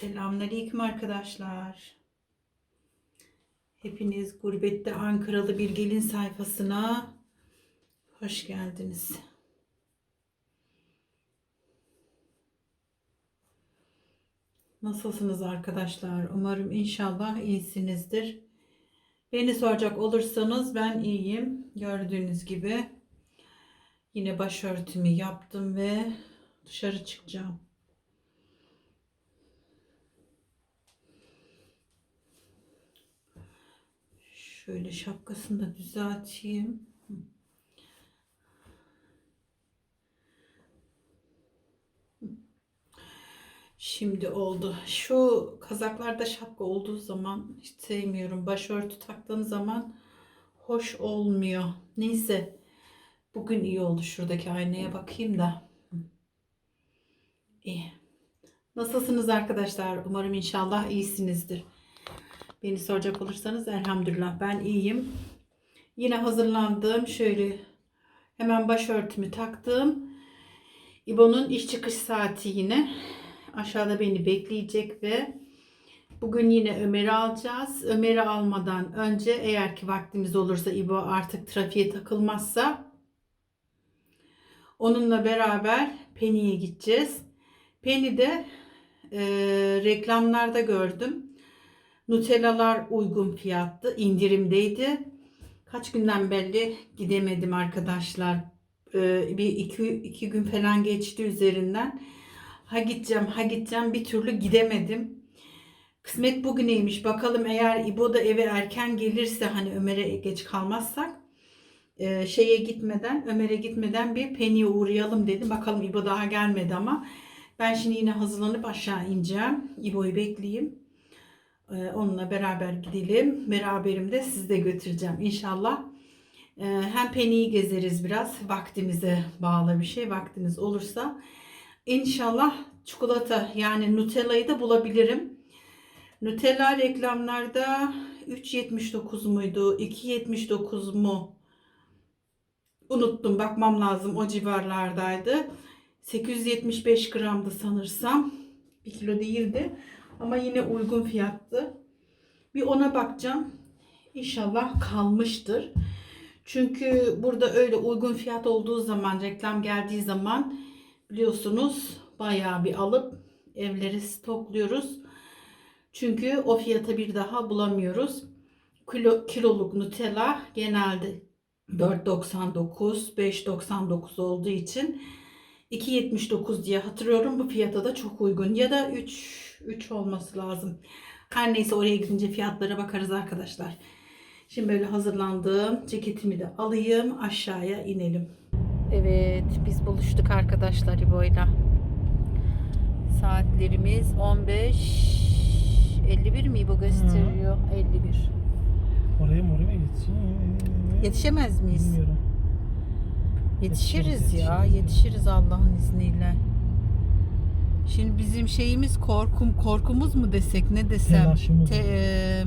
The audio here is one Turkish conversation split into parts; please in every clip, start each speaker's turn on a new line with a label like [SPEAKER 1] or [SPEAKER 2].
[SPEAKER 1] Selamünaleyküm arkadaşlar. Hepiniz Gurbette Ankaralı bir gelin sayfasına hoş geldiniz. Nasılsınız arkadaşlar? Umarım inşallah iyisinizdir. Beni soracak olursanız ben iyiyim. Gördüğünüz gibi yine başörtümü yaptım ve dışarı çıkacağım. Şöyle şapkasını da düzelteyim. Şimdi oldu. Şu kazaklarda şapka olduğu zaman hiç sevmiyorum. Başörtü taktığım zaman hoş olmuyor. Neyse. Bugün iyi oldu. Şuradaki aynaya bakayım da. İyi. Nasılsınız arkadaşlar? Umarım inşallah iyisinizdir. Beni soracak olursanız elhamdülillah ben iyiyim. Yine hazırlandım. Şöyle hemen başörtümü taktım. İbo'nun iş çıkış saati yine. Aşağıda beni bekleyecek ve bugün yine Ömer'i alacağız. Ömer'i almadan önce eğer ki vaktimiz olursa İbo artık trafiğe takılmazsa onunla beraber Penny'e gideceğiz. Penny'de e, reklamlarda gördüm. Nutellalar uygun fiyattı, indirimdeydi. Kaç günden belli gidemedim arkadaşlar. Ee, bir iki, iki gün falan geçti üzerinden. Ha gideceğim, ha gideceğim bir türlü gidemedim. Kısmet bugüneymiş. Bakalım eğer İbo da eve erken gelirse hani Ömer'e geç kalmazsak e, şeye gitmeden, Ömer'e gitmeden bir Penny'e uğrayalım dedim. Bakalım İbo daha gelmedi ama ben şimdi yine hazırlanıp aşağı ineceğim. İbo'yu bekleyeyim. Ee, onunla beraber gidelim. Beraberim de sizi de götüreceğim inşallah. Ee, hem Penny'yi gezeriz biraz. Vaktimize bağlı bir şey. Vaktiniz olursa. İnşallah çikolata yani Nutella'yı da bulabilirim. Nutella reklamlarda 3.79 muydu? 2.79 mu? Unuttum. Bakmam lazım. O civarlardaydı. 875 gramdı sanırsam. 1 kilo değildi. Ama yine uygun fiyattı. Bir ona bakacağım. İnşallah kalmıştır. Çünkü burada öyle uygun fiyat olduğu zaman, reklam geldiği zaman biliyorsunuz bayağı bir alıp evleri stokluyoruz. Çünkü o fiyata bir daha bulamıyoruz. Kilo, kiloluk Nutella genelde 4.99, 5.99 olduğu için 2.79 diye hatırlıyorum. Bu fiyata da çok uygun. Ya da 3 3 olması lazım. Her neyse oraya gidince fiyatlara bakarız arkadaşlar. Şimdi böyle hazırlandım. Ceketimi de alayım. Aşağıya inelim. Evet biz buluştuk arkadaşlar İbo'yla. Saatlerimiz 15 51 mi İbo gösteriyor? 51.
[SPEAKER 2] Oraya mı oraya mı yetişeyim?
[SPEAKER 1] Yetişemez miyiz?
[SPEAKER 2] Bilmiyorum.
[SPEAKER 1] Yetişiriz
[SPEAKER 2] Yetişiriz,
[SPEAKER 1] ya.
[SPEAKER 2] yetişiriz.
[SPEAKER 1] Yetişiriz Allah'ın izniyle. Şimdi bizim şeyimiz korkum korkumuz mu desek ne desem.
[SPEAKER 2] Telaşımız.
[SPEAKER 1] Te- e,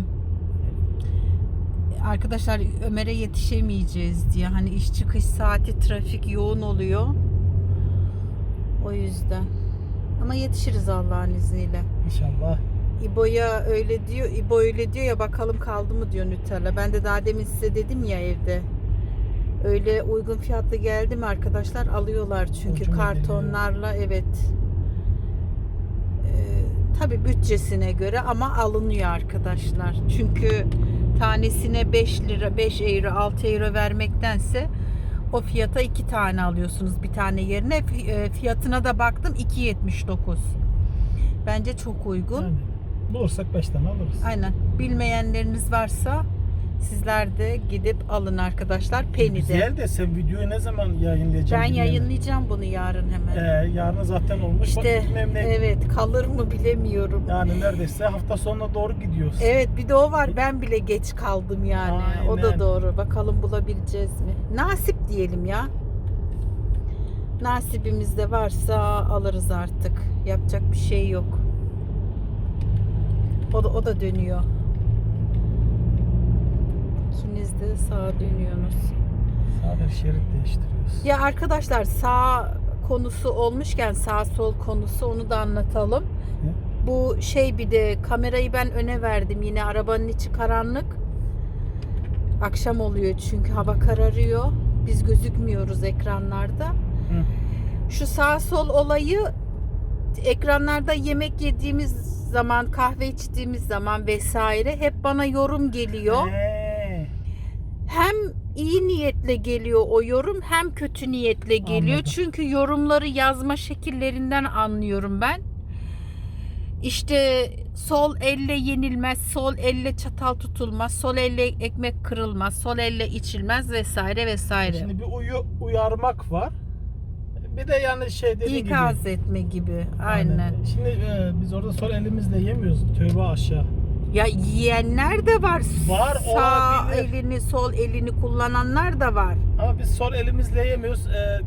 [SPEAKER 1] arkadaşlar Ömer'e yetişemeyeceğiz diye hani iş çıkış saati trafik yoğun oluyor. O yüzden. Ama yetişiriz Allah'ın izniyle.
[SPEAKER 2] İnşallah.
[SPEAKER 1] İbo'ya öyle diyor. İbo öyle diyor ya bakalım kaldı mı diyor Nutella. Ben de daha demin size dedim ya evde. Öyle uygun fiyatlı geldi mi arkadaşlar alıyorlar çünkü
[SPEAKER 2] Ucuna
[SPEAKER 1] kartonlarla evet. Tabi bütçesine göre ama alınıyor arkadaşlar. Çünkü tanesine 5 lira, 5 euro, 6 euro vermektense o fiyata iki tane alıyorsunuz bir tane yerine. E, Fiyatına da baktım 2.79. Bence çok uygun.
[SPEAKER 2] Yani bulursak 5 tane alırız.
[SPEAKER 1] Aynen. Bilmeyenleriniz varsa sizler de gidip alın arkadaşlar. Penny'de.
[SPEAKER 2] Güzel de sen videoyu ne zaman yayınlayacaksın?
[SPEAKER 1] Ben
[SPEAKER 2] bilmiyorum.
[SPEAKER 1] yayınlayacağım bunu yarın hemen.
[SPEAKER 2] Ee, yarın zaten olmuş.
[SPEAKER 1] işte
[SPEAKER 2] Bak,
[SPEAKER 1] evet kalır mı bilemiyorum.
[SPEAKER 2] Yani neredeyse hafta sonuna doğru gidiyoruz.
[SPEAKER 1] Evet bir de o var. Ben bile geç kaldım yani. O da
[SPEAKER 2] Aynen.
[SPEAKER 1] doğru. Bakalım bulabileceğiz mi? Nasip diyelim ya. Nasibimizde varsa alırız artık. Yapacak bir şey yok. O da, o da dönüyor. İkiniz de sağa dönüyorsunuz.
[SPEAKER 2] Sadece şerit değiştiriyoruz.
[SPEAKER 1] Ya arkadaşlar sağ konusu olmuşken sağ sol konusu onu da anlatalım. Bu şey bir de kamerayı ben öne verdim. Yine arabanın içi karanlık. Akşam oluyor çünkü hava kararıyor. Biz gözükmüyoruz ekranlarda.
[SPEAKER 2] Hı.
[SPEAKER 1] Şu sağ sol olayı ekranlarda yemek yediğimiz zaman, kahve içtiğimiz zaman vesaire hep bana yorum geliyor.
[SPEAKER 2] He.
[SPEAKER 1] Hem iyi niyetle geliyor o yorum hem kötü niyetle geliyor.
[SPEAKER 2] Anladım.
[SPEAKER 1] Çünkü yorumları yazma şekillerinden anlıyorum ben. İşte sol elle yenilmez, sol elle çatal tutulmaz, sol elle ekmek kırılmaz, sol elle içilmez vesaire vesaire.
[SPEAKER 2] Şimdi bir uyu, uyarmak var. Bir de yani şey dediğin gibi.
[SPEAKER 1] İkaz etme gibi. Aynen.
[SPEAKER 2] Şimdi e, biz orada sol elimizle yemiyoruz. Tövbe aşağı.
[SPEAKER 1] Ya yiyenler de var.
[SPEAKER 2] Var,
[SPEAKER 1] Sağ
[SPEAKER 2] olabilir.
[SPEAKER 1] elini, sol elini kullananlar da var.
[SPEAKER 2] Ama biz sol elimizle yemiyoruz. E,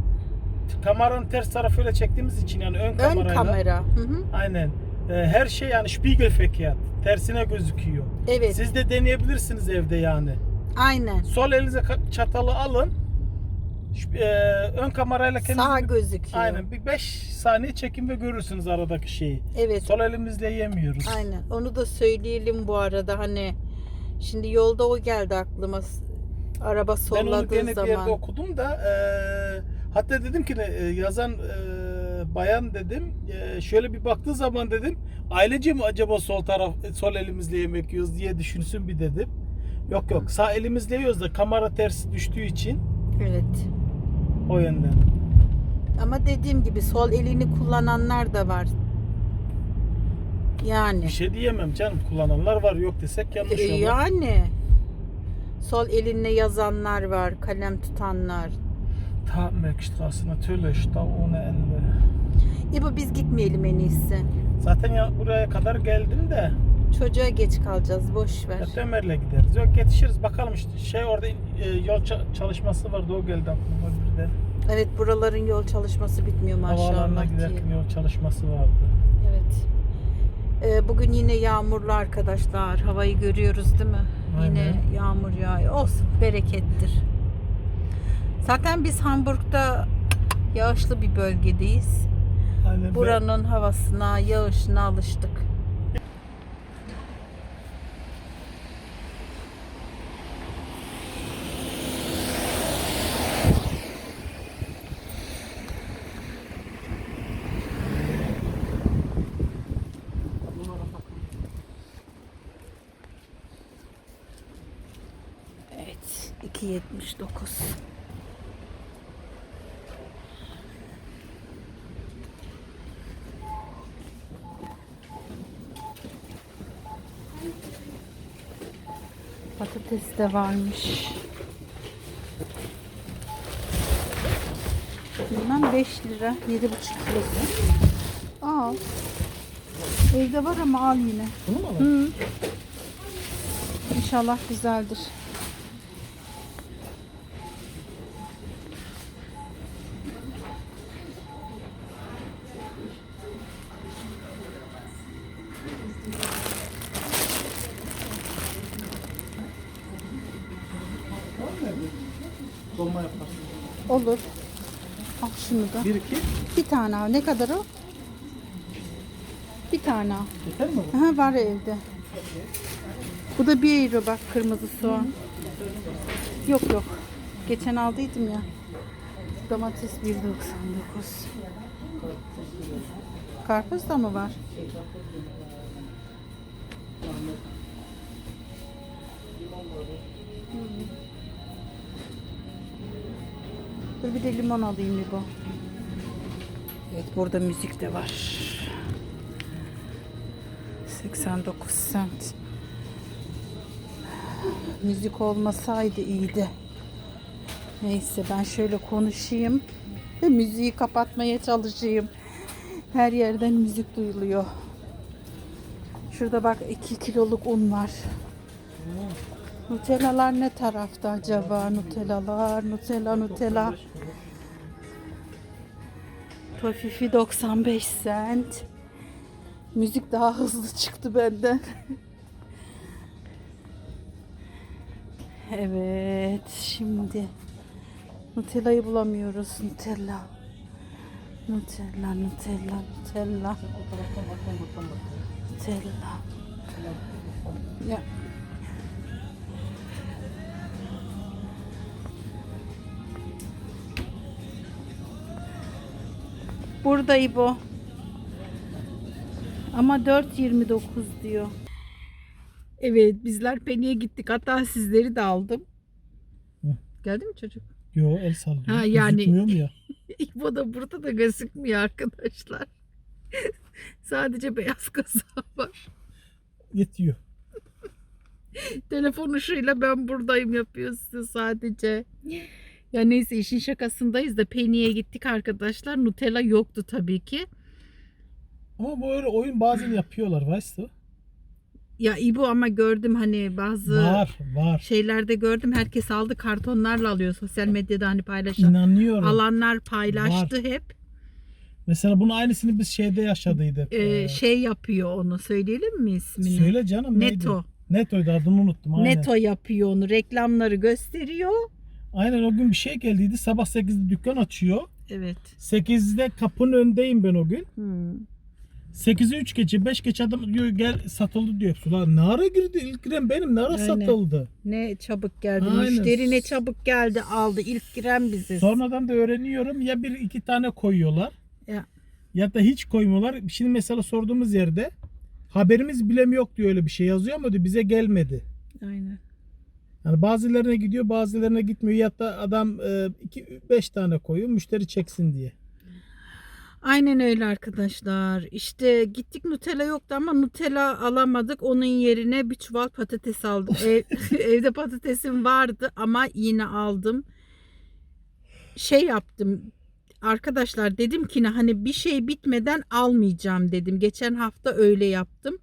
[SPEAKER 2] kameranın ters tarafıyla çektiğimiz için yani ön
[SPEAKER 1] Ön
[SPEAKER 2] kamerayla.
[SPEAKER 1] kamera. Hı hı.
[SPEAKER 2] Aynen. E, her şey yani Spiegelverkehrt. Tersine gözüküyor.
[SPEAKER 1] Evet.
[SPEAKER 2] Siz de deneyebilirsiniz evde yani.
[SPEAKER 1] Aynen.
[SPEAKER 2] Sol elinize çatalı alın. E, ön kamerayla kendiniz
[SPEAKER 1] Sağ gözüküyor.
[SPEAKER 2] Aynen bir 5 saniye çekin ve görürsünüz aradaki şeyi.
[SPEAKER 1] Evet.
[SPEAKER 2] Sol elimizle yemiyoruz.
[SPEAKER 1] Aynen. Onu da söyleyelim bu arada hani şimdi yolda o geldi aklıma. Araba
[SPEAKER 2] Ben onu
[SPEAKER 1] solladığı
[SPEAKER 2] gene bir yerde
[SPEAKER 1] zaman.
[SPEAKER 2] okudum da e, hatta dedim ki e, yazan e, bayan dedim e, şöyle bir baktığı zaman dedim ailece mi acaba sol taraf sol elimizle yemek yiyoruz diye düşünsün bir dedim. Yok yok sağ elimizle yiyoruz da kamera ters düştüğü için
[SPEAKER 1] Evet.
[SPEAKER 2] O yönden.
[SPEAKER 1] Ama dediğim gibi sol elini kullananlar da var. Yani.
[SPEAKER 2] Bir şey diyemem canım kullananlar var yok desek yanlış
[SPEAKER 1] E,
[SPEAKER 2] olur.
[SPEAKER 1] yani. Sol elinle yazanlar var, kalem tutanlar.
[SPEAKER 2] Tamerkstraße natürlich da ohne Ende.
[SPEAKER 1] İbo biz gitmeyelim en iyisi.
[SPEAKER 2] Zaten ya buraya kadar geldim de
[SPEAKER 1] Çocuğa geç kalacağız, boş ver.
[SPEAKER 2] ya Ömer'le gideriz. Yok yetişiriz bakalım işte şey orada e, yol ça- çalışması vardı o geldi aklıma birden.
[SPEAKER 1] Evet buraların yol çalışması bitmiyor maşallah
[SPEAKER 2] giderken
[SPEAKER 1] ki.
[SPEAKER 2] yol çalışması vardı.
[SPEAKER 1] Evet. Ee, bugün yine yağmurlu arkadaşlar. Havayı görüyoruz değil mi? Yine
[SPEAKER 2] Aynen.
[SPEAKER 1] yağmur yağıyor. Olsun berekettir. Zaten biz Hamburg'da yağışlı bir bölgedeyiz.
[SPEAKER 2] Aynen
[SPEAKER 1] Buranın havasına, yağışına alıştık. Evet, 2.79. Patates de varmış. Bilmem 5 lira, 7,5 kilosu. Al. Evde var ama al yine.
[SPEAKER 2] Bunu mu
[SPEAKER 1] Hı. İnşallah güzeldir. Şunu da.
[SPEAKER 2] Bir iki.
[SPEAKER 1] Bir tane al. Ne kadar o? Bir tane al.
[SPEAKER 2] Yeter mi bu?
[SPEAKER 1] Aha, var evde. Bu da 1 euro bak kırmızı soğan. Yok yok. Geçen aldıydım ya. Domates 1.99. Karpuz da mı var? Hmm. Dur bir de limon alayım bir bu. Evet burada müzik de var. 89 cent. Müzik olmasaydı iyiydi. Neyse ben şöyle konuşayım ve müziği kapatmaya çalışayım. Her yerden müzik duyuluyor. Şurada bak 2 kiloluk un var. Nutellalar ne tarafta acaba? Nutellalar, Nutella, Nutella. Tofifi 95 cent. Müzik daha hızlı çıktı benden. evet, şimdi Nutella'yı bulamıyoruz. Nutella. Nutella, Nutella, Nutella. Nutella. Ya. Burada İbo. Ama 4.29 diyor. Evet bizler Penny'e gittik. Hatta sizleri de aldım.
[SPEAKER 2] Hı.
[SPEAKER 1] Geldi mi çocuk?
[SPEAKER 2] Yo el sallıyor.
[SPEAKER 1] Ha, yani-
[SPEAKER 2] Gözükmüyor mu ya?
[SPEAKER 1] İbo da burada da gözükmüyor arkadaşlar. Sadece beyaz kaza var.
[SPEAKER 2] Yetiyor.
[SPEAKER 1] Telefon ışığıyla ben buradayım yapıyor size sadece. Ya neyse işin şakasındayız da Penny'e gittik arkadaşlar. Nutella yoktu tabii ki.
[SPEAKER 2] Ama bu öyle oyun bazen yapıyorlar weißt du?
[SPEAKER 1] Ya İbo ama gördüm hani bazı
[SPEAKER 2] Var var.
[SPEAKER 1] şeylerde gördüm. Herkes aldı kartonlarla alıyor sosyal medyada hani paylaşan.
[SPEAKER 2] İnanıyorum.
[SPEAKER 1] Alanlar paylaştı hep.
[SPEAKER 2] Mesela bunun aynısını biz şeyde yaşadıydık.
[SPEAKER 1] Ee,
[SPEAKER 2] Ee,
[SPEAKER 1] şey yapıyor onu söyleyelim mi ismini?
[SPEAKER 2] Söyle canım neydi?
[SPEAKER 1] Neto.
[SPEAKER 2] Neto'ydu adını unuttum. Aynen.
[SPEAKER 1] Neto yapıyor onu. Reklamları gösteriyor.
[SPEAKER 2] Aynen o gün bir şey geldiydi. Sabah 8'de dükkan açıyor.
[SPEAKER 1] Evet.
[SPEAKER 2] 8'de kapının önündeyim ben o gün.
[SPEAKER 1] Hmm.
[SPEAKER 2] 8'e 3 geçe 5 geçe adam diyor gel satıldı diyor. Ulan ne ara girdi ilk giren benim ne ara
[SPEAKER 1] Aynen.
[SPEAKER 2] satıldı.
[SPEAKER 1] Ne çabuk geldi.
[SPEAKER 2] Aynen.
[SPEAKER 1] Müşteri ne çabuk geldi aldı. İlk giren biziz.
[SPEAKER 2] Sonradan da öğreniyorum ya bir iki tane koyuyorlar
[SPEAKER 1] Ya.
[SPEAKER 2] ya da hiç koymuyorlar. Şimdi mesela sorduğumuz yerde haberimiz bile mi yok diyor öyle bir şey yazıyor ama diyor bize gelmedi.
[SPEAKER 1] Aynen.
[SPEAKER 2] Yani bazılarına gidiyor bazılarına gitmiyor ya da adam 5 tane koyuyor müşteri çeksin diye.
[SPEAKER 1] Aynen öyle arkadaşlar. İşte gittik Nutella yoktu ama Nutella alamadık. Onun yerine bir çuval patates aldım. Ev- evde patatesim vardı ama yine aldım. Şey yaptım. Arkadaşlar dedim ki hani bir şey bitmeden almayacağım dedim. Geçen hafta öyle yaptım.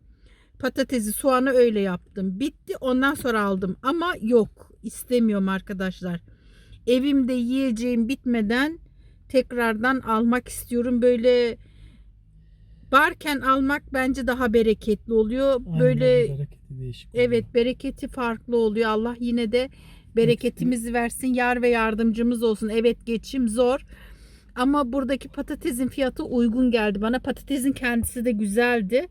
[SPEAKER 1] Patatesi, soğanı öyle yaptım. Bitti ondan sonra aldım. Ama yok istemiyorum arkadaşlar. Evimde yiyeceğim bitmeden tekrardan almak istiyorum. Böyle varken almak bence daha bereketli oluyor.
[SPEAKER 2] Aynen
[SPEAKER 1] Böyle
[SPEAKER 2] öyle, bereketi değişik oluyor.
[SPEAKER 1] evet bereketi farklı oluyor. Allah yine de bereketimizi versin. Yar ve yardımcımız olsun. Evet geçim zor. Ama buradaki patatesin fiyatı uygun geldi bana. Patatesin kendisi de güzeldi.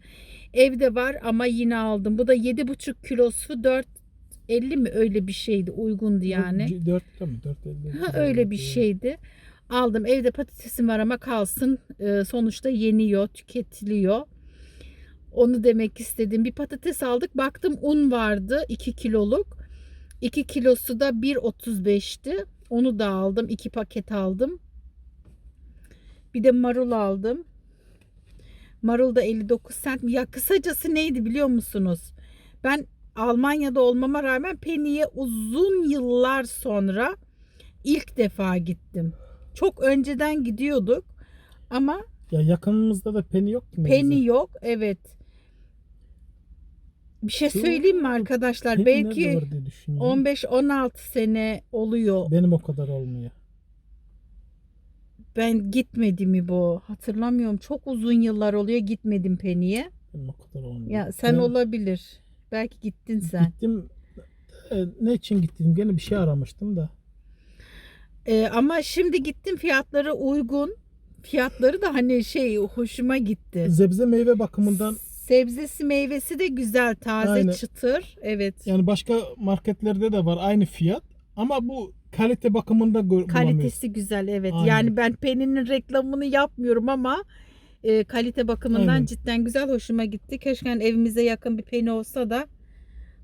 [SPEAKER 1] Evde var ama yine aldım. Bu da 7,5 kilosu 4.50 mi öyle bir şeydi. Uygundu yani.
[SPEAKER 2] 4 mı? 4
[SPEAKER 1] Ha, öyle bir şeydi. Aldım. Evde patatesim var ama kalsın. Ee, sonuçta yeniyor, tüketiliyor. Onu demek istedim. Bir patates aldık. Baktım un vardı 2 kiloluk. 2 kilosu da 1.35'ti. Onu da aldım. 2 paket aldım. Bir de marul aldım. Marul da 59 sent. Ya kısacası neydi biliyor musunuz? Ben Almanya'da olmama rağmen Penny'e uzun yıllar sonra ilk defa gittim. Çok önceden gidiyorduk ama
[SPEAKER 2] Ya yakınımızda da Penny yok ki.
[SPEAKER 1] Penny yok. Evet. Bir şey
[SPEAKER 2] Yok.
[SPEAKER 1] söyleyeyim mi arkadaşlar?
[SPEAKER 2] Penny
[SPEAKER 1] Belki
[SPEAKER 2] var diye düşünüyorum.
[SPEAKER 1] 15-16 sene oluyor.
[SPEAKER 2] Benim o kadar olmuyor.
[SPEAKER 1] Ben gitmedim mi bu? Hatırlamıyorum. Çok uzun yıllar oluyor gitmedim Penny'e.
[SPEAKER 2] Benim o kadar olmuyor.
[SPEAKER 1] Ya sen
[SPEAKER 2] Ben
[SPEAKER 1] olabilir. Belki gittin sen.
[SPEAKER 2] Gittim. E, Ne için gittim? Gene bir şey aramıştım da.
[SPEAKER 1] Ee, ama şimdi gittim fiyatları uygun. Fiyatları da hani şey hoşuma gitti.
[SPEAKER 2] Zebze meyve bakımından
[SPEAKER 1] Sebzesi meyvesi de güzel taze
[SPEAKER 2] Aynen.
[SPEAKER 1] çıtır. Evet.
[SPEAKER 2] yani başka marketlerde de var aynı fiyat. Ama bu kalite bakımında.
[SPEAKER 1] Kalitesi güzel evet.
[SPEAKER 2] Aynen.
[SPEAKER 1] Yani ben Penny'nin reklamını yapmıyorum ama e, kalite bakımından
[SPEAKER 2] Aynen.
[SPEAKER 1] cidden güzel hoşuma gitti. Keşke hani evimize yakın bir Penny olsa da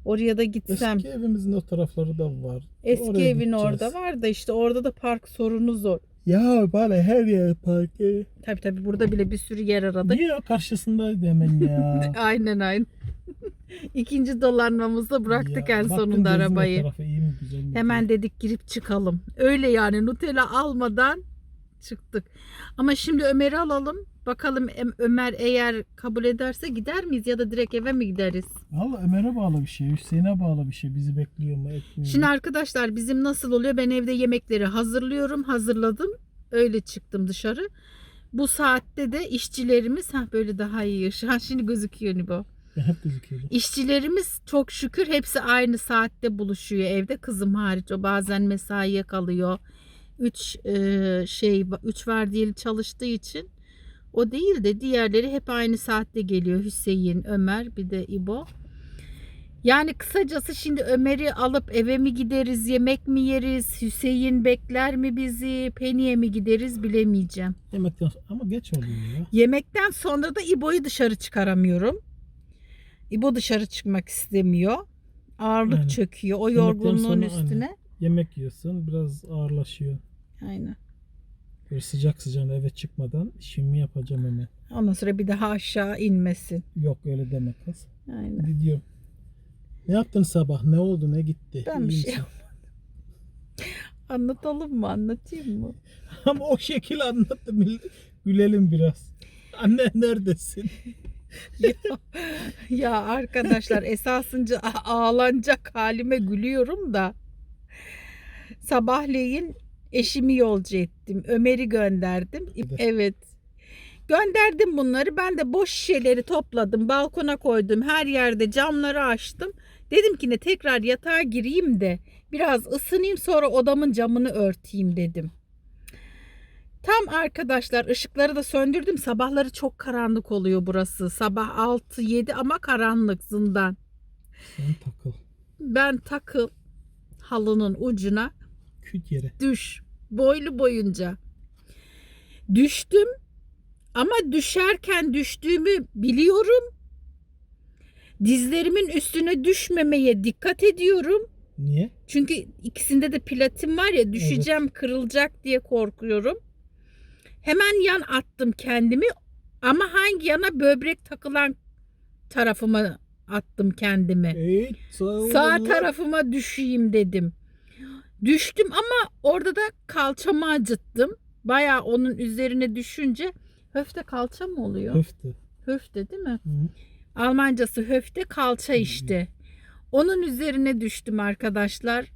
[SPEAKER 1] oraya da gitsem.
[SPEAKER 2] Eski evimizin o tarafları da var.
[SPEAKER 1] Eski
[SPEAKER 2] Oraya
[SPEAKER 1] evin
[SPEAKER 2] gideceğiz.
[SPEAKER 1] orada var da işte orada da park sorunu zor.
[SPEAKER 2] Ya bana her yer park.
[SPEAKER 1] Tabii tabii burada bile bir sürü yer aradık.
[SPEAKER 2] Niye karşısındaydı hemen ya?
[SPEAKER 1] Aynen aynen. İkinci dolanmamızda bıraktık
[SPEAKER 2] Ya,
[SPEAKER 1] en sonunda arabayı.
[SPEAKER 2] Güzel?
[SPEAKER 1] Hemen dedik girip çıkalım. Öyle yani Nutella almadan çıktık. Ama şimdi Ömer'i alalım. Bakalım Ömer eğer kabul ederse gider miyiz ya da direkt eve mi gideriz?
[SPEAKER 2] Valla Ömer'e bağlı bir şey, Hüseyin'e bağlı bir şey. Bizi bekliyor mu, etmiyor mu?
[SPEAKER 1] Şimdi arkadaşlar bizim nasıl oluyor? Ben evde yemekleri hazırlıyorum, hazırladım. Öyle çıktım dışarı. Bu saatte de işçilerimiz ha böyle daha iyi. Şu an şimdi gözüküyor Nibo.
[SPEAKER 2] Ben hep gözüküyordu.
[SPEAKER 1] İşçilerimiz çok şükür hepsi aynı saatte buluşuyor evde. Kızım hariç o bazen mesaiye kalıyor. 3 şey 3 vardiyeli çalıştığı için O değil de diğerleri hep aynı saatte geliyor. Hüseyin, Ömer bir de İbo. Yani kısacası şimdi Ömer'i alıp eve mi gideriz, yemek mi yeriz, Hüseyin bekler mi bizi, Penny'e mi gideriz bilemeyeceğim.
[SPEAKER 2] Yemekten ama geç oluyor ya.
[SPEAKER 1] Yemekten sonra da İbo'yu dışarı çıkaramıyorum. İbo dışarı çıkmak istemiyor. Ağırlık
[SPEAKER 2] Aynen.
[SPEAKER 1] çöküyor o yorgunluğun
[SPEAKER 2] sonra
[SPEAKER 1] üstüne.
[SPEAKER 2] Yemek yiyorsun biraz ağırlaşıyor.
[SPEAKER 1] Aynen.
[SPEAKER 2] Böyle sıcak sıcağına eve çıkmadan işimi yapacağım hemen.
[SPEAKER 1] Ondan sonra bir daha aşağı inmesin.
[SPEAKER 2] Yok öyle deme kız.
[SPEAKER 1] Aynen.
[SPEAKER 2] Hadi diyorum. Ne yaptın sabah? Ne oldu? Ne gitti?
[SPEAKER 1] Ben bir şey
[SPEAKER 2] misin?
[SPEAKER 1] Anlatalım mı? Anlatayım mı?
[SPEAKER 2] Ama o şekil anlattım. Gülelim biraz. Anne neredesin?
[SPEAKER 1] ya, ya arkadaşlar esasınca ağlanacak halime gülüyorum da sabahleyin eşimi yolcu ettim. Ömer'i gönderdim. Evet. Gönderdim bunları. Ben de boş şişeleri topladım. Balkona koydum. Her yerde camları açtım. Dedim ki ne tekrar yatağa gireyim de biraz ısınayım sonra odamın camını örteyim dedim. Tam arkadaşlar ışıkları da söndürdüm. Sabahları çok karanlık oluyor burası. Sabah 6-7 ama karanlık zindan.
[SPEAKER 2] Sen takıl.
[SPEAKER 1] Ben takıl halının ucuna
[SPEAKER 2] Küt yere.
[SPEAKER 1] düş boylu boyunca. Düştüm ama düşerken düştüğümü biliyorum. Dizlerimin üstüne düşmemeye dikkat ediyorum.
[SPEAKER 2] Niye?
[SPEAKER 1] Çünkü ikisinde de platin var ya düşeceğim kırılacak diye korkuyorum. Hemen yan attım kendimi ama hangi yana böbrek takılan tarafıma attım kendimi.
[SPEAKER 2] Ey, sağ,
[SPEAKER 1] Sağ tarafıma düşeyim dedim. Düştüm ama orada da kalçamı acıttım. Baya onun üzerine düşünce höfte kalça mı oluyor?
[SPEAKER 2] Höftü.
[SPEAKER 1] Höfte değil mi?
[SPEAKER 2] Hı.
[SPEAKER 1] Almancası höfte kalça işte. Onun üzerine düştüm arkadaşlar.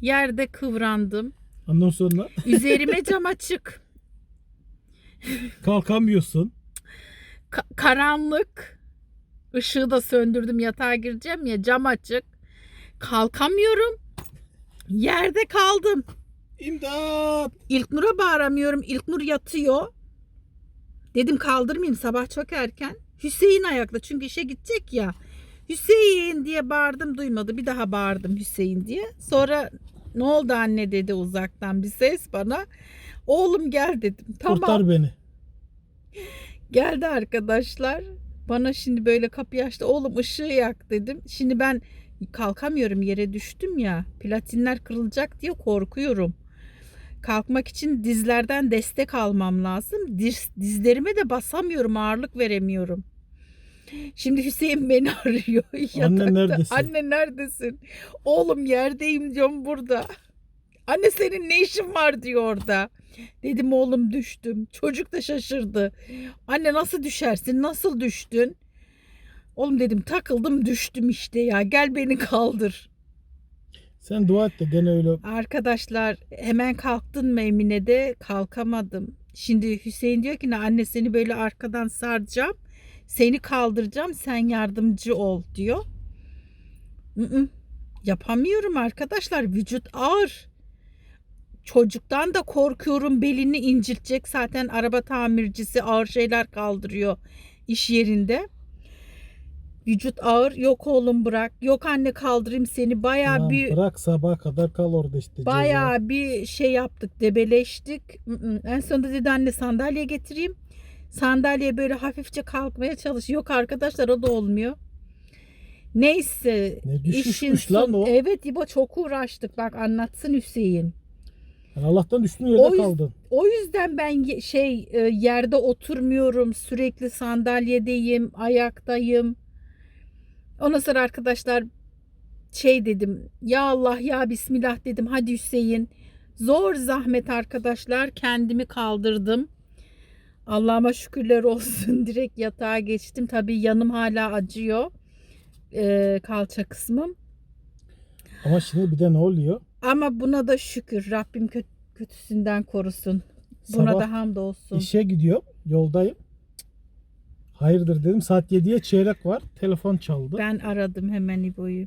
[SPEAKER 1] Yerde kıvrandım.
[SPEAKER 2] Ondan sonra
[SPEAKER 1] Üzerime cam açık.
[SPEAKER 2] Kalkamıyorsun.
[SPEAKER 1] Ka- karanlık. Işığı da söndürdüm yatağa gireceğim ya cam açık. Kalkamıyorum. Yerde kaldım.
[SPEAKER 2] İmdat.
[SPEAKER 1] İlknur'a bağıramıyorum. İlknur yatıyor. Dedim kaldırmayayım sabah çok erken. Hüseyin ayakta çünkü işe gidecek ya. Hüseyin diye bağırdım duymadı. Bir daha bağırdım Hüseyin diye. Sonra ne oldu anne dedi uzaktan bir ses bana. Oğlum gel dedim. Tamam.
[SPEAKER 2] Kurtar beni.
[SPEAKER 1] Geldi arkadaşlar. Bana şimdi böyle kapıyı açtı. Oğlum ışığı yak dedim. Şimdi ben kalkamıyorum yere düştüm ya. Platinler kırılacak diye korkuyorum. Kalkmak için dizlerden destek almam lazım. Diz, dizlerime de basamıyorum. Ağırlık veremiyorum. Şimdi Hüseyin beni arıyor. yatakta.
[SPEAKER 2] neredesin?
[SPEAKER 1] Anne neredesin? Oğlum yerdeyim diyorum burada. Anne senin ne işin var diyor orada. Dedim oğlum düştüm. Çocuk da şaşırdı. Anne nasıl düşersin? Nasıl düştün? Oğlum dedim takıldım düştüm işte ya. Gel beni kaldır.
[SPEAKER 2] Sen dua et de gene öyle
[SPEAKER 1] Arkadaşlar hemen kalktın mı Emine'de? Kalkamadım. Şimdi Hüseyin diyor ki ne anne seni böyle arkadan saracağım. Seni kaldıracağım sen yardımcı ol diyor. Yapamıyorum arkadaşlar. Vücut ağır. Çocuktan da korkuyorum belini incitecek. Zaten araba tamircisi ağır şeyler kaldırıyor iş yerinde. Vücut ağır. Yok oğlum bırak. Yok anne kaldırayım seni.
[SPEAKER 2] Lan
[SPEAKER 1] bir
[SPEAKER 2] bırak sabaha kadar kal orada işte.
[SPEAKER 1] Bayağı bir şey yaptık, debeleştik. En sonunda dedi anne sandalye getireyim. Sandalye böyle hafifçe kalkmaya çalış. Yok arkadaşlar o da olmuyor. Neyse.
[SPEAKER 2] Ne düşüşmüş
[SPEAKER 1] işin
[SPEAKER 2] lan o.
[SPEAKER 1] Evet İbo çok uğraştık. Bak anlatsın Hüseyin.
[SPEAKER 2] Yani Allah'tan üstün yerde
[SPEAKER 1] O yüz-
[SPEAKER 2] kaldın.
[SPEAKER 1] O yüzden ben ye- şey e, yerde oturmuyorum. Sürekli sandalyedeyim, ayaktayım. Ondan sonra arkadaşlar şey dedim. Ya Allah ya Bismillah dedim. Hadi Hüseyin. Zor zahmet arkadaşlar. Kendimi kaldırdım. Allah'ıma şükürler olsun. Direkt yatağa geçtim. Tabii yanım hala acıyor. E, kalça kısmım.
[SPEAKER 2] Ama şimdi bir de ne oluyor?
[SPEAKER 1] Ama buna da şükür. Rabbim kö- kötüsünden korusun. Buna
[SPEAKER 2] Sabah
[SPEAKER 1] da hamdolsun.
[SPEAKER 2] İşe gidiyorum. Yoldayım. Hayırdır dedim. Saat 7'ye çeyrek var. Telefon çaldı.
[SPEAKER 1] Ben aradım hemen İbo'yu.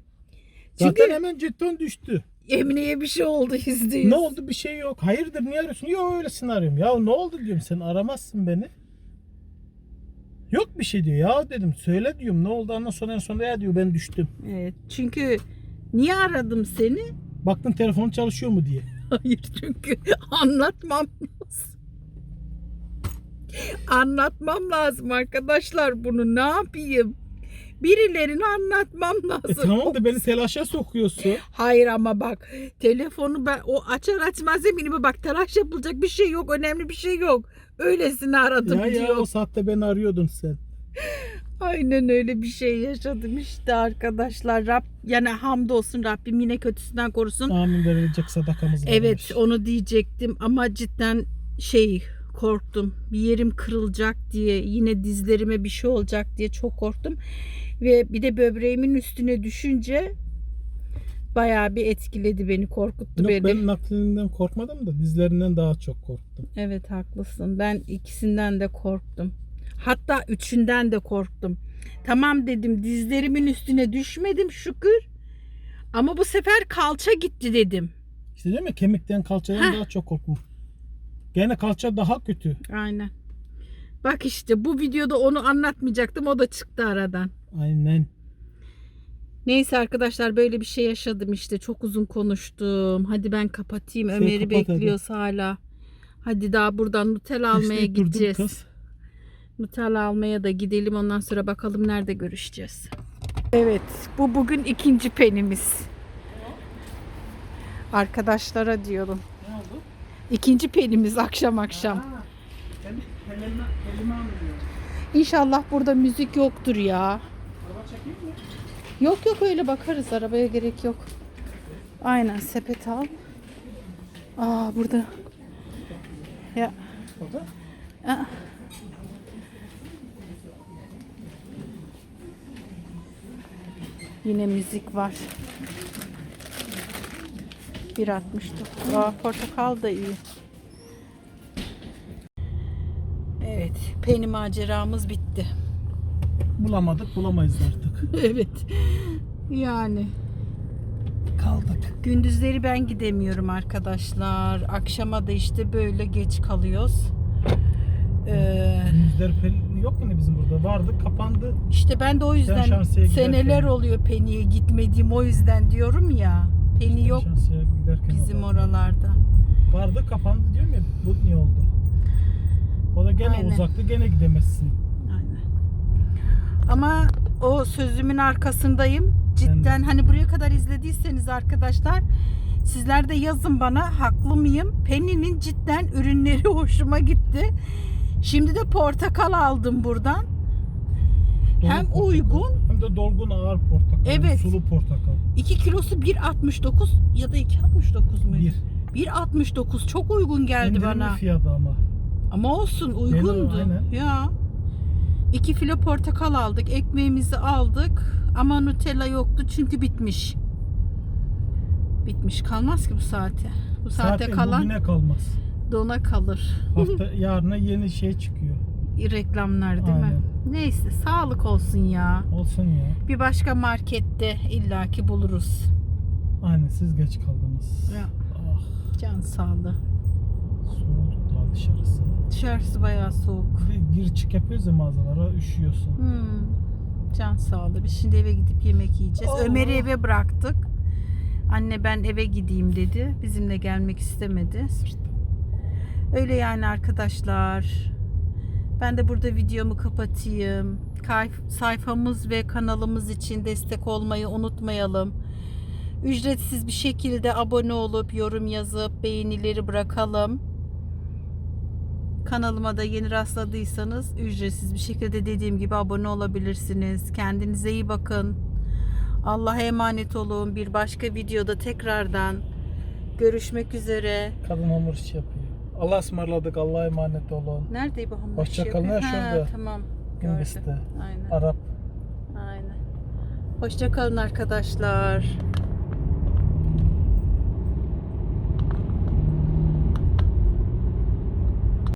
[SPEAKER 2] Zaten
[SPEAKER 1] Çünkü
[SPEAKER 2] hemen jeton düştü.
[SPEAKER 1] Emine'ye bir şey oldu yüzde yüz.
[SPEAKER 2] Ne oldu bir şey yok. Hayırdır niye arıyorsun? Yok öylesini arıyorum. Ya ne oldu diyorum sen aramazsın beni. Yok bir şey diyor. Ya dedim söyle diyorum. Ne oldu ondan sonra en sonunda ya diyor ben düştüm.
[SPEAKER 1] Evet. Çünkü niye aradım seni?
[SPEAKER 2] Baktım telefon çalışıyor mu diye.
[SPEAKER 1] Hayır çünkü anlatmam lazım. Anlatmam lazım arkadaşlar bunu ne yapayım? Birilerine anlatmam
[SPEAKER 2] E
[SPEAKER 1] lazım.
[SPEAKER 2] tamam da beni telaşa sokuyorsun.
[SPEAKER 1] Hayır ama bak telefonu ben o açar açmaz eminime bak telaş yapılacak bir şey yok önemli bir şey yok. Öylesine aradım
[SPEAKER 2] ya ya
[SPEAKER 1] diyor.
[SPEAKER 2] o saatte beni arıyordun sen.
[SPEAKER 1] Aynen öyle bir şey yaşadım işte arkadaşlar. Rab, yani hamdolsun Rabbim yine kötüsünden korusun.
[SPEAKER 2] Amin verilecek sadakamız varmış.
[SPEAKER 1] Evet onu diyecektim ama cidden şey korktum. Bir yerim kırılacak diye yine dizlerime bir şey olacak diye çok korktum. Ve bir de böbreğimin üstüne düşünce bayağı bir etkiledi beni korkuttu
[SPEAKER 2] Yok
[SPEAKER 1] beni.
[SPEAKER 2] ben naklininden korkmadım da dizlerinden daha çok korktum.
[SPEAKER 1] Evet haklısın. Ben ikisinden de korktum. Hatta üçünden de korktum. Tamam dedim dizlerimin üstüne düşmedim şükür. Ama bu sefer kalça gitti dedim.
[SPEAKER 2] İşte değil mi kemikten kalçadan daha çok korktum. Gene kalça daha kötü.
[SPEAKER 1] Aynen. Bak işte bu videoda onu anlatmayacaktım. O da çıktı aradan.
[SPEAKER 2] Aynen.
[SPEAKER 1] Neyse arkadaşlar böyle bir şey yaşadım işte. Çok uzun konuştum. Hadi ben kapatayım.
[SPEAKER 2] Sen
[SPEAKER 1] Ömer'i
[SPEAKER 2] kapat hadi.
[SPEAKER 1] bekliyoruz hala. Hadi daha buradan Nutella almaya
[SPEAKER 2] İşte
[SPEAKER 1] gideceğiz.
[SPEAKER 2] kız.
[SPEAKER 1] Nutella almaya da gidelim. Ondan sonra bakalım nerede görüşeceğiz. Evet. Bu bugün ikinci penimiz. Arkadaşlara diyorum.
[SPEAKER 2] Ne oldu?
[SPEAKER 1] İkinci penimiz akşam akşam.
[SPEAKER 2] Ben almıyorum.
[SPEAKER 1] İnşallah burada müzik yoktur ya.
[SPEAKER 2] Araba çekeyim mi?
[SPEAKER 1] Yok yok öyle bakarız. Arabaya gerek yok. Aynen sepet al. Aa burada. Ya.
[SPEAKER 2] Orada.
[SPEAKER 1] aa. Yine müzik var. 1.69. Aa, portakal da iyi. Evet, peni maceramız bitti.
[SPEAKER 2] Bulamadık bulamayız artık.
[SPEAKER 1] evet. Yani
[SPEAKER 2] Kaldık.
[SPEAKER 1] gündüzleri ben gidemiyorum arkadaşlar. Akşama da işte böyle geç kalıyoruz. Ee,
[SPEAKER 2] pel- yok mu bizim burada? Vardı kapandı.
[SPEAKER 1] işte ben de o yüzden seneler oluyor Peni'ye gitmediğim o yüzden diyorum ya. Peni yok
[SPEAKER 2] Şansiye giderken
[SPEAKER 1] bizim oralarda.
[SPEAKER 2] Vardı kapandı diyorum ya bu niye oldu? O da gene
[SPEAKER 1] Aynen.
[SPEAKER 2] uzaktı gene gidemezsin.
[SPEAKER 1] Aynen. Ama o sözümün arkasındayım. Cidden hani buraya kadar izlediyseniz arkadaşlar sizler de yazın bana haklı mıyım? Penny'nin cidden ürünleri hoşuma gitti. Şimdi de portakal aldım buradan.
[SPEAKER 2] Dolu
[SPEAKER 1] Hem
[SPEAKER 2] portakal.
[SPEAKER 1] uygun.
[SPEAKER 2] Hem de dolgun ağır portakal.
[SPEAKER 1] Evet.
[SPEAKER 2] Sulu portakal.
[SPEAKER 1] 2 kilosu 1.69 ya da 2.69 muydu?
[SPEAKER 2] Bir.
[SPEAKER 1] 1.69 çok uygun geldi
[SPEAKER 2] İndirimli
[SPEAKER 1] bana.
[SPEAKER 2] fiyatı ama.
[SPEAKER 1] Ama olsun uygundu.
[SPEAKER 2] aynen.
[SPEAKER 1] Ya. 2 filo portakal aldık. Ekmeğimizi aldık. Ama Nutella yoktu çünkü bitmiş. Bitmiş. Kalmaz ki bu saate. Bu saate
[SPEAKER 2] Zaten
[SPEAKER 1] kalan
[SPEAKER 2] kalmaz.
[SPEAKER 1] Dona kalır.
[SPEAKER 2] Hafta yarına yeni şey çıkıyor.
[SPEAKER 1] Reklamlar değil mi?
[SPEAKER 2] Aynen.
[SPEAKER 1] Neyse sağlık olsun ya.
[SPEAKER 2] Olsun ya.
[SPEAKER 1] Bir başka markette illaki buluruz.
[SPEAKER 2] Aynen siz geç kaldınız.
[SPEAKER 1] Ya.
[SPEAKER 2] Ah,
[SPEAKER 1] Can sağlığı.
[SPEAKER 2] soğuduk daha dışarısı.
[SPEAKER 1] Dışarısı bayağı soğuk.
[SPEAKER 2] Bir gir çık yapıyoruz ya mağazalara üşüyorsun.
[SPEAKER 1] Hmm. Can sağlığı. Biz şimdi eve gidip yemek yiyeceğiz.
[SPEAKER 2] Allah.
[SPEAKER 1] Ömer'i eve bıraktık. Anne ben eve gideyim dedi. Bizimle gelmek istemedi. Öyle yani arkadaşlar. Ben de burada videomu kapatayım. Sayfamız ve kanalımız için destek olmayı unutmayalım. Ücretsiz bir şekilde abone olup yorum yazıp beğenileri bırakalım. Kanalıma da yeni rastladıysanız ücretsiz bir şekilde dediğim gibi abone olabilirsiniz. Kendinize iyi bakın. Allah'a emanet olun. Bir başka videoda tekrardan görüşmek üzere.
[SPEAKER 2] Kadın hamur işi yapıyor. Allah'a ısmarladık. Allah'a emanet olun.
[SPEAKER 1] Nerede bu hamur
[SPEAKER 2] Hoşça
[SPEAKER 1] işi
[SPEAKER 2] kalın,
[SPEAKER 1] yapıyor? ha,
[SPEAKER 2] şurada.
[SPEAKER 1] Tamam. Gördüm.
[SPEAKER 2] Gündüz'de.
[SPEAKER 1] Aynen.
[SPEAKER 2] Arap.
[SPEAKER 1] Aynen. Hoşça kalın arkadaşlar.